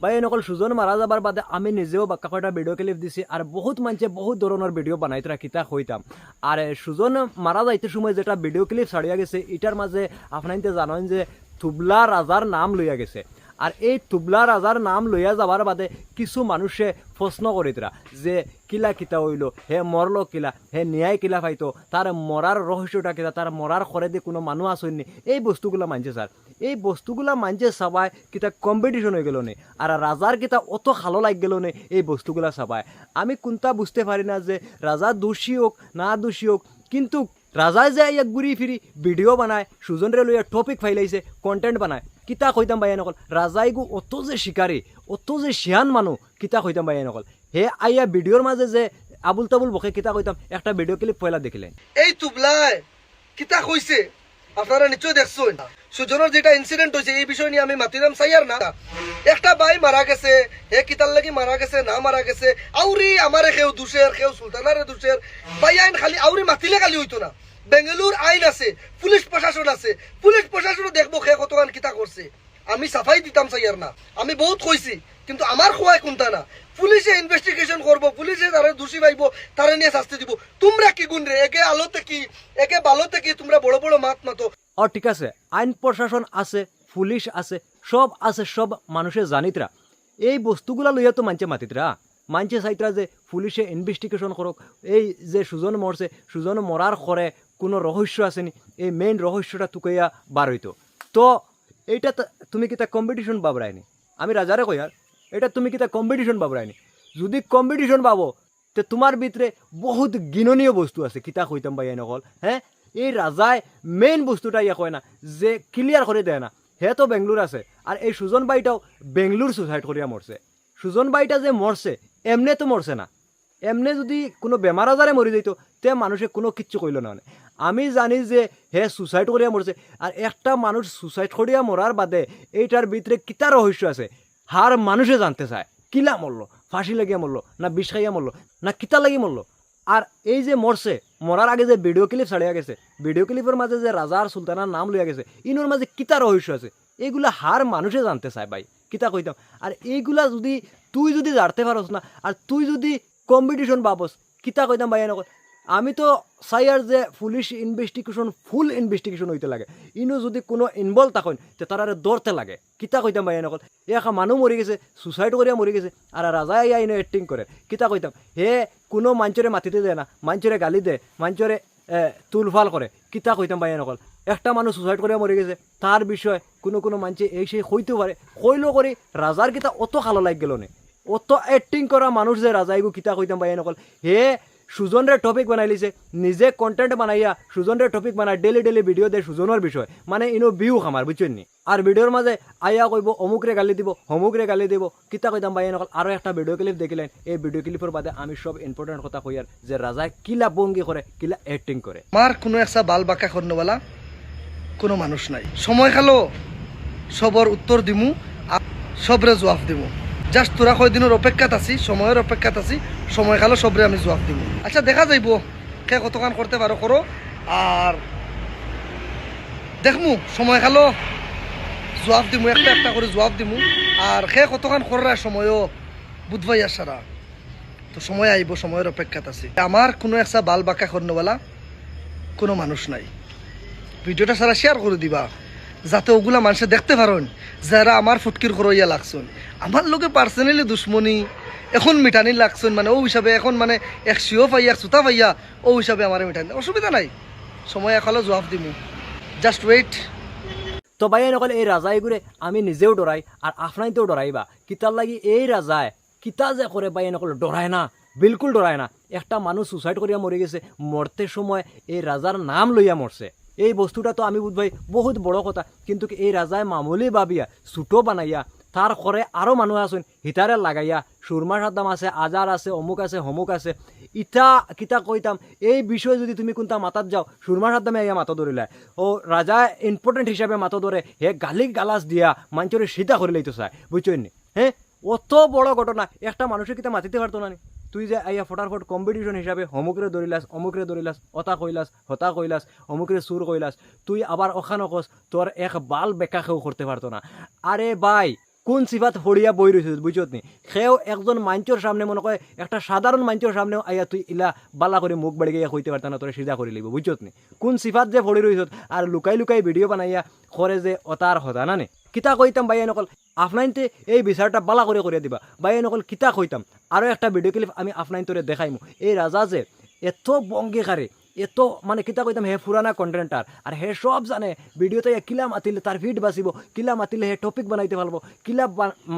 ভাই নকল সুজন মারা যাবার বাদে আমি নিজেও বাক্কা কয়টা ভিডিও ক্লিপ দিছি আর বহুত মানুষে বহুত ধরনের ভিডিও বানাইতে রাখিতা হইতাম আর সুজন মারা যাইতে সময় যেটা ভিডিও ক্লিপ ছাড়িয়া গেছে এটার মাঝে আপনাইতে জানেন যে থুবলা রাজার নাম লইয়া গেছে আর এই তুবলা রাজার নাম লইয়া যাবার বাদে কিছু মানুষে প্রশ্ন করিতরা যে কিলা কিতা হইল, হে মরলো কিলা, হে ন্যায় কিলা পাইতো তার মরার রহস্যটা কিলা তার মরার খরে দিয়ে কোনো মানুষ আসেননি এই বস্তুগুলা মানছে স্যার এই বস্তুগুলা মানছে সবাই কিতা কম্পিটিশন হয়ে গেল নে আর রাজার কিতা অত ভালো লাগ গেল নে এই বস্তুগুলা সবাই আমি কোনটা বুঝতে পারি না যে রাজা দোষী হোক না দোষী হোক কিন্তু রাজায় যে এক ঘুরি ফিরি ভিডিও বানায় সুজনরে লইয়া টপিক ফাইলাইছে কন্টেন্ট বানায়। কিতা কইতাম ভাই নকল রাজাইগু অত যে শিকারী অত যে শিয়ান মানুহ, কিতা কইতাম ভাই নকল হে আইয়া ভিডিওর মাঝে যে আবুল তাবুল বকে কিতা কইতাম, একটা ভিডিও ক্লিপ পয়লা দেখিলেন এই তুবলায় কিতা কইছে? আপনারা নিশ্চয় দেখছেন। সুজনের যেটা ইনসিডেন্ট হয়েছে এই বিষয় নিয়ে আমি মাতিলাম সাইয়ার না। একটা বাই মারা গেছে, হে কিতার লাগি মারা গেছে, না মারা গেছে আউরি আমারে কেউ দুষের কেউ সুলতানারে দুষের বাই আইন খালি আউরি মাতিলে খালি হইতো না। বেঙ্গালুর আইন আছে, পুলিশ প্রশাসন আছে, পুলিশ প্রশাসনও দেখব খে কতখান কিতা করছে। আমি সাফাই দিতাম সাইয়ার না। আমি বহুত কইছি, কিন্তু আমার খোয়াই কোনটা না? পুলিশে ইনভেস্টিগেশন করব পুলিশে তারা দোষী পাইবো তারা নিয়ে শাস্তি দিব। তোমরা কি গুণ রে? একে আলোতে কি? একে বালোতে কি? তোমরা বড় বড় মাত মাতো। ও ঠিক আছে। আইন প্রশাসন আছে, পুলিশ আছে, সব আছে, সব মানুষের জানিতরা। এই বস্তুগুলা লইয়া তো মানছে মাতিতরা। মানছে চাইতরা যে পুলিশে ইনভেস্টিগেশন করক এই যে সুজন মরছে সুজন মরার করে কোনো রহস্য আসেনি এই মেইন রহস্যটা তুকাইয়া বার হইতো তো, এইটা তা- তুমি কিতা কম্পিটিশন বাবরায়নি আমি রাজারে কই আর এটা তুমি কিতা কম্পিটিশন বাবরায়নি যদি কম্পিটিশন পাবো তে তোমার ভিতরে বহুত গিননীয় বস্তু আছে, কিতা কইতাম ভাই নকল হ্যাঁ এই রাজায় মেইন বস্তুটা ইয়া কয় না, যে ক্লিয়ার করে দেয় না। হে তো বেঙ্গলোর আছে আর এই সুজন বাইটাও বেঙ্গলোর সুসাইড করিয়া মরছে সুজন বাইটা যে মরছে এমনে তো মরছে না। এমনে যদি কোনো বেমার আজারে মরি যাইতো তে মানুষে কোনো কিচ্ছু কইল না মানে। আমি জানি যে হে সুসাইড করিয়া মরছে আর একটা মানুষ সুসাইড করিয়া মরার বাদে এইটার ভিতরে কিতা রহস্য আছে? হার মানুষে জানতে চায়। কিলা মরলো ফাঁসি লাগিয়া মরলো না বিষ খাইয়া মরলো না কিতা লাগি মরলো আর এই যে মরছে মরার আগে যে ভিডিও ক্লিপ ছাড়িয়া গেছে ভিডিও ক্লিপের মাঝে যে রাজা আর সুলতানার নাম লইয়া গেছে ইনোর মাঝে কিতা রহস্য আছে? এইগুলা হার মানুষে জানতে চায় ভাই। কিতা কইতাম আর এইগুলা যদি তুই যদি জানতে পারস না, আর তুই যদি কম্পিটিশন পাবস, কিতা কইতাম ভাই নকল আমি তো চাই আর যে পুলিশ ইনভেস্টিগেশন ফুল ইনভেস্টিগেশন হইতে লাগে। ইনো যদি কোনো ইনভলভ থাকেন, তে তারারে দৌড়তে লাগে। কিতা কইতাম ভাই নকল একা মানুহ মরি গেছে সুসাইড করিয়া মরি গেছে আর রাজাই আইয়া ইনো এক্টিং করে কিতা কইতাম হে, কোনো মানুষরে মাতিতে দেয় না মানুষরে গালি দে মানুষরে তুলফাল করে কিতা কইতাম ভাই নকল একটা মানুষ সুসাইড করিয়া মরি গেছে। তার বিষয়ে কোনো কোনো মানুষে এই সেই হইতে পারে হইল করে রাজার কিতা অত ভালো লাগ গেল নে? অত এক্টিং করা মানুষ যে রাজাইগু কিতা কইতাম ভাই নকল হে সুজনরে টপিক বানাই লিছে নিজে কন্টেন্ট বানাইয়া সুজনরে টপিক বানাই ডেলি ডেলি ভিডিও দে সুজনের বিষয়। মানে ইনো বিহু খামার বুঝছেন নি আর ভিডিওর মাঝে আইয়া কইব অমুকরে গালি দিব অমুকরে গালি দিব, কিতা কইতাম ভাই নকল আরও একটা ভিডিও ক্লিপ দেখিলেন। এই ভিডিও ক্লিপের বাদে আমি সব ইম্পর্টেন্ট কথা কইয়ার যে রাজায় কিলা বঙ্গি করে কিলা এক্টিং করে আমার কোনো একটা বাল বাঁকা করনেওয়ালা কোনো মানুষ নাই। সময় খালো, সবর উত্তর দিমু সবরে জবাব দিমু। জাস্ট তোরা কয়দিনের অপেক্ষাত আছি, সময়ের অপেক্ষাত আছি, সময় খালো, সবরে আমি জবাব দিমু। আচ্ছা দেখা যাইব, কে কতক্ষণ করতে পারো করো। আর দেখমু, সময় খালো, জবাব দিমু, একটা একটা করে জবাব দিমু। আর সে কতক্ষণ করার সময়ও বুধবাই সারা তো সময় আইব, সময়ের অপেক্ষাত আছি। আমার কোনো একটা বাল বাঁকা কোনো মানুষ নাই। ভিডিওটা সারা শেয়ার করে দিবা। যাতে ওগুলা মানুষে দেখতে পারেন যারা আমার ফুটকির করইয়া লাগছেন। আমার লোকে পার্সোনালি দুশ্মনী, এখন মিঠানি লাগছেন মানে ও হিসাবে এখন মানে এক সিও পাইয়া সুতা পাইয়া ও হিসাবে আমার মিটানি অসুবিধা নাই, সময় একালো জবাব দিমু। জাস্ট ওয়েট তো ভাই নকল এই রাজাই ঘুরে আমি নিজেও ডরাই আর আপনাইতেও ডরাইবা। কিতার লাগি এই রাজায় কিতা যে করে ভাই নকল ডরায় না, বিলকুল ডরায় না। একটা মানুষ সুসাইড করিয়া মরে গেছে, মরতে সময় এই রাজার নাম লইয়া মরছে। এই বস্তুটা তো আমি বুঝবাই বহুত বড় কথা। কিন্তু এই রাজায় মামুলি ভাবিয়া ছুটো বানাইয়া তার করে আরও মানুষ আছেন হিতারে লাগাইয়া সুরমা সাদ্দাম আছে আজার আছে, অমুক আছে, হমুক আছে। ইটা কিতা কইতাম এই বিষয়ে যদি তুমি কোনটা মাতাত যাও সুরমা সাদ্দামে আইয়া মাতো ধরিলা ও রাজা ইম্পর্টেন্ট হিসাবে মাতো ধরে হে গালি গালাস দিয়া মানুষের সীতা করে লইতে চায় বুঝছেন হ্যাঁ অত বড় ঘটনা, একটা মানুষের কিতা মাতিতে পারতো নি? তুই যে আইয়া ফটাফট কম্পিটিশন হিসাবে অমুকরে ধরিলাস অমুকরে ধরিলাস অতা কইলাস, হতা কইলাস অমুকরে সুর কইলাস, তুই আবার ওখানো কস তোর এক বাল বেকা কেউ করতে পারতো না। আরে ভাই কোন সিফাত হরিয়া বই রয়েছে বুঝত নি? সেও একজন মাঞ্চর সামনে মনে করে একটা সাধারণ মাঞ্চর সামনে আইয়া তুই ইলা বালা করে মুখ বাড়ি গিয়ে কইতে পারতাম না তোরা সিধা করে লিব বুঝত নি? কোন সিফাত যে ভরি রয়েছত আর লুকাই লুকাই ভিডিও বানাইয়া করে যে অতার হতা না নে? কিতা কইতাম বাইয়া নকল আপনাইনতে এই বিচারটা বালা করে করে দিবা। বাইয়া নকল কিতা কইতাম? আরও একটা ভিডিও ক্লিপ আমি আপনাইন তোরে দেখাইমু। এই রাজা যে এত বঙ্গিকারে এত মানে কিতা কইতাম হে পুরানা কন্টেন্টার আর হে সব জানে ভিডিওতে কিলা মাতিলে তার ফিড বাঁচিব, কিলা মাতিলে হে টপিক বানাইতে পারব কিলা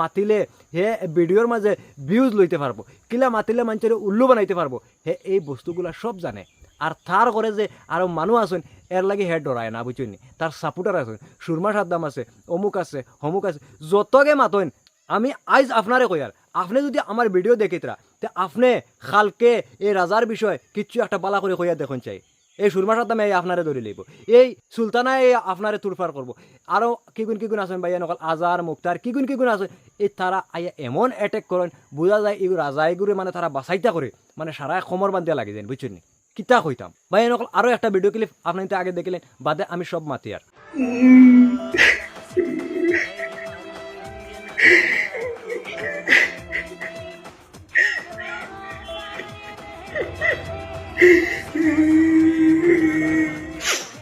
মাতিলে হে ভিডিওর মাঝে ভিউজ লইতে পারব কিলা মাতিলে মানুষের উল্লু বানাইতে পারব হে এই বস্তুগুলা সব জানে। আর তার করে যে আরও মানুষ আছেন এর লাগি হে ডরায় না বুঝছেন তার সাপোর্টার আছে সুরমা সাদ্দাম আছে, অমুক আছে, হমুক আছে, যতকে মাতইন, আমি আইজ আপনারে কই আর আপনি যদি আমার ভিডিও দেখিতরা তে আপনি খালকে এই রাজার বিষয়ে কিচ্ছু একটা বালা করে কইয়া দেখুন চাই। এই সুরমা সাদ্দামে এই আপনারে ধরে লইব। এই সুলতানা এই আপনারে তুরফার করব আরও কিগুন কিগুন আছেন ভাইয়া, নকল আজার মুক্তার কিগুন কিগুন আছে। এই তারা আইয়া এমন অ্যাটেক করেন বোঝা যায়, এই রাজা এগুলো মানে তারা বাসাইতা করে মানে সারা খমর বান্ধিয়া লাগে যেন বুঝছেন কিতা কইতাম? ভাইয়া নকল আরও একটা ভিডিও ক্লিপ আপনি তো আগে দেখলেন, বাদে আমি সব মাতি আর।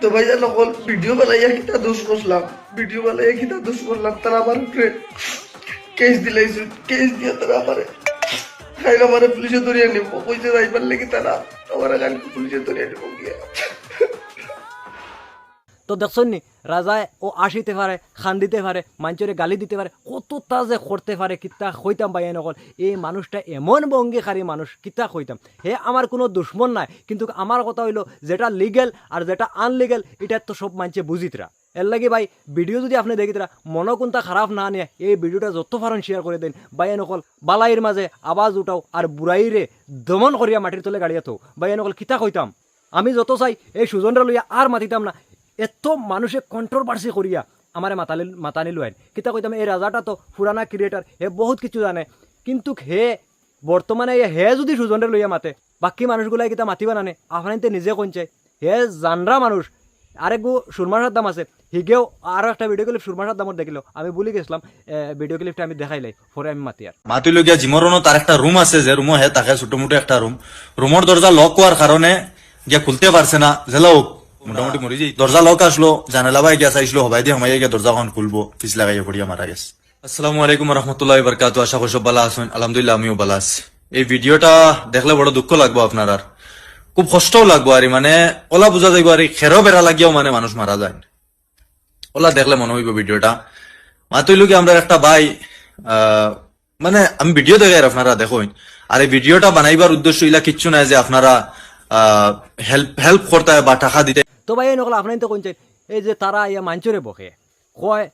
তো ভাইয়া নকল ভিডিও বানাইয়া কিতা দোষ করলাম? ভিডিও বানাইয়া কিতা দোষ করলাম? তারা উপরে কেস দিলাইছে। কেস দিয়ে তারা আমারে খাইল আমারে পুলিশে ধরিয়ে নিব কইছে, যাইবার লেগে তারা আমার গান পুলিশে ধরিয়ে নিব গিয়া। তো দেখছেন নি, রাজায় ও আসিতে পারে খান দিতে পারে মানুষের গালি দিতে পারে কতটা যে করতে পারে, কিতা কইতাম পাই নকল এই মানুষটা এমন বঙ্গিখারি মানুষ, কিতা কইতাম। হে, আমার কোনো দুশ্মন নাই, কিন্তু আমার কথা হইল, যেটা লিগেল আর যেটা আনলিগেল এটা তো সব মানুষে বুঝিতরা। এর লাগে ভাই ভিডিও যদি আপনি দেখিতরা মন কোনটা খারাপ না নিয়ে এই ভিডিওটা যত পারেন শেয়ার করে দেন। বাইয়া নকল বালাইয়ের মাঝে আওয়াজ উঠাও আর বুড়াইরে দমন করিয়া মাটির তলে গাড়িয়া থো বাইয়া নকল কিতা কইতাম? আমি যত চাই এই সুজনরা লইয়া আর মাতিতাম না। এত মানুষে কন্ট্রোভার্সি করিয়া আমারে মাতালি, মাতানি লুয়াইন কিতা কইতাম, এই রাজাটা তো পুরানা ক্রিয়েটার হে বহুত কিছু জানে। কিন্তু হে বর্তমানে হে যদি সুজনরে লইয়া মাতে, বাকি মানুষগুলাই কিতা মাতিবা নানে? আপনাইতে নিজে কইছে হে জানরা মানুষ আরেকগু সুরমার দাম আছে। হিগেও আরও একটা ভিডিও ক্লিপ সুরমার দামত দেখিল। আমি বলি গেছিলাম ভিডিও ক্লিপটা আমি দেখাইলাই পরে আমি মাতি আর। মাতিলগিয়া জিমরনো তার একটা রুম আছে যে রুমও হে তাকে ছোট মোটো একটা রুম রুমের দরজা লক হওয়ার কারণে গিয়া খুলতে পারছে না জেলা মোটামুটি মরি যাই দরজা লক আসলো জানালা বাই গিয়া চাইছিল হবাই দিয়ে হমাই গিয়া দরজাখন খুলবো পিছ লাগাইয়া পড়িয়া মারা গেছে আসসালামু আলাইকুম রহমতুল্লাহ বরকাত আশা করি সব ভালো আছেন আলহামদুলিল্লাহ আমিও ভালো আছি। এই ভিডিওটা দেখলে বড় দুঃখ লাগবো আপনার আর। খুব কষ্টও লাগবো আর মানে ওলা বুঝা যাইব আর খেরো বেড়া লাগিয়াও মানে মানুষ মারা যায়। ওলা দেখলে মনে হইব ভিডিওটা মাতইলু কি আমরা একটা ভাই মানে আমি ভিডিও দেখাই আপনারা দেখুন আর এই ভিডিওটা বানাইবার উদ্দেশ্য ইলা কিচ্ছু নাই যে আপনারা হেল্প হেল্প করতে বা টাকা দিতে। তো ভাই, এই নকল আপনাই তো কইছে এই যে তারা ইয়া মাঞ্চরে বকে কয়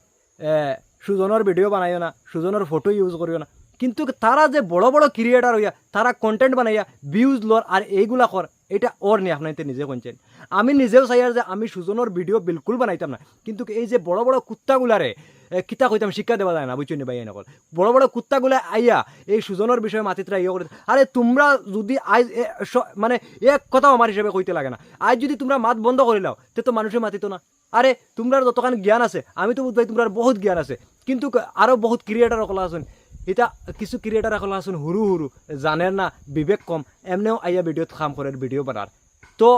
সুজনের ভিডিও বানাইও না সুজনের ফটো ইউজ করিও না। কিন্তু তারা যে বড় বড় ক্রিয়েটার হইয়া তারা কন্টেন্ট বানাইয়া ভিউজ লর আর এইগুলা কর এটা ওর নি আপনাইতে নিজে কইছেন আমি নিজেও চাই আর যে আমি সুজনের ভিডিও বিলকুল বানাইতাম না। কিন্তু এই যে বড় বড় কুত্তাগুলারে কিতা কইতাম, শিক্ষা দেওয়া যায় না বুঝছেন ভাই, এই নকল। বড় বড় কুত্তাগুলা আইয়া এই সুজনের বিষয়ে মাতিতরা ইয়ে করে আরে তোমরা যদি আজ মানে এক কথাও আমার হিসেবে কইতে লাগে না। আজ যদি তোমরা মাত বন্ধ করে লাও, তে তো মানুষে মাতিত না। আরে তোমরা যতখান জ্ঞান আছে, আমি তো বুঝবাই তোমরা বহুত জ্ঞান আছে। কিন্তু ক- আরও বহুত ক্রিয়েটার অকলা আছেন। এটা কিছু ক্রিয়েটার এখন আছেন হুরু হুরু জানেন না, বিবেক কম, এমনিও আইয়া ভিডিওত কাম করে ভিডিও বানার তো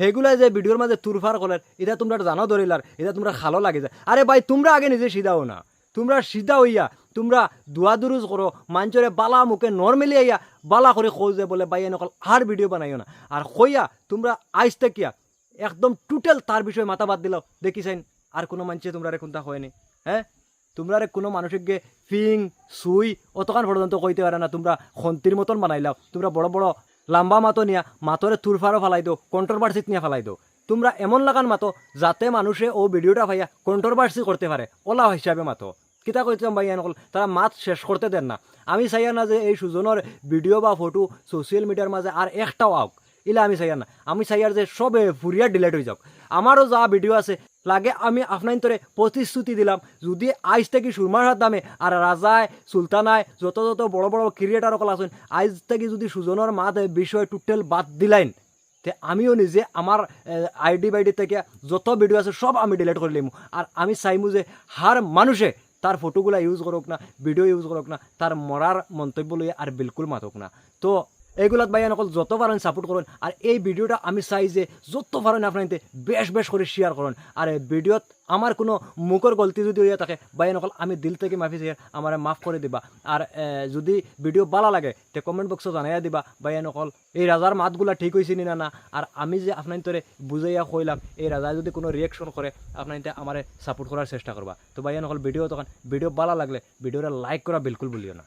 সেগুলা যে ভিডিওর মাঝে তুরফার করার এটা তোমরা জানো ধরিলার এটা তোমরা খালো লাগে যায়। আরে ভাই, তোমরা আগে নিজে সিধাও না। তোমরা সিধা হইয়া তোমরা দুয়া দুরুজ করো মাঞ্চরে বালা মুখে নর্মেলি আইয়া বালা করে যে বলে, ভাই এনেকল আর ভিডিও বানাইও না। আর কইয়া, তোমরা আইস কিয়া? একদম টোটাল তার বিষয়ে মাথা বাদ দিলাও দেখি দেখিছেন আর কোনো মানুষে তোমরা রে কোনটা হয়নি হ্যাঁ তোমরা কোনো মানুষের গে ফিং, সুই, অতখান পর্যন্ত কইতে পারে না। তোমরা খন্তির মতন বানাইলাও তোমরা বড় বড় লাম্বা মাতো নিয়া মাতরে তুরফারও ফালাই দো কন্ট্রোভার্সিত নিয়ে ফালাই দো তোমরা এমন লাগান মাতো যাতে মানুষে ও ভিডিওটা ভাইয়া কন্ট্রোভার্সি করতে পারে, ওলা হিসাবে মাতো। কিতা কইতাম ভাইয়া নকল, তারা মাত শেষ করতে দেন না। আমি চাইয়া না যে এই সুজনের ভিডিও বা ফটো সোশ্যাল মিডিয়ার মাঝে আর একটাও আউক। ইলা আমি চাইয়া না আমি চাইয়ার যে সবে ফুরিয়া ডিলেট হয়ে যাক আমারও যা ভিডিও আছে, লাগে আমি আপনার তোরে প্রতিশ্রুতি দিলাম। যদি আইজ থেকে সুরমার হাত দামে আর রাজায় সুলতানায় যত যত বড় বড় ক্রিয়েটার অকল আছেন, আইজ থেকে যদি সুজনের মাত বিষয় টোটাল বাদ দিলাইন, তে আমিও নিজে আমার আইডি বাইডি থেকে যত ভিডিও আছে সব আমি ডিলেট করে লিমু আর আমি চাইমু যে হার মানুষে তার ফটোগুলা ইউজ করুক না ভিডিও ইউজ করুক না তার মরার মন্তব্য লইয়া আর বিলকুল মাতক না। তো এইগুলাত ভাই অকল যত পারেন সাপোর্ট করুন। আর এই ভিডিওটা আমি চাই যে যত পারেন আপনার বেশ বেশ করে শেয়ার করুন। আর ভিডিওত আমার কোনো মুখর গলতি যদি হইয়া থাকে বাইন অকল আমি দিল থেকে মাফি চাই আমার মাফ করে দিবা। আর যদি ভিডিও ভালো লাগে, তে কমেন্ট বক্সে জানাইয়া দিবা বাইন অকল এই রাজার মাতগুলা ঠিক হয়েছে নি না না। আর আমি যে আপনার তোরে বুঝাইয়া কইলাম, এই রাজায় যদি কোনো রিয়েকশন করে আপনার আমার সাপোর্ট করার চেষ্টা করবা তো বাইন অকল ভিডিও তখন, ভিডিও ভালো লাগলে ভিডিওটা লাইক করা বিলকুল বলিও না।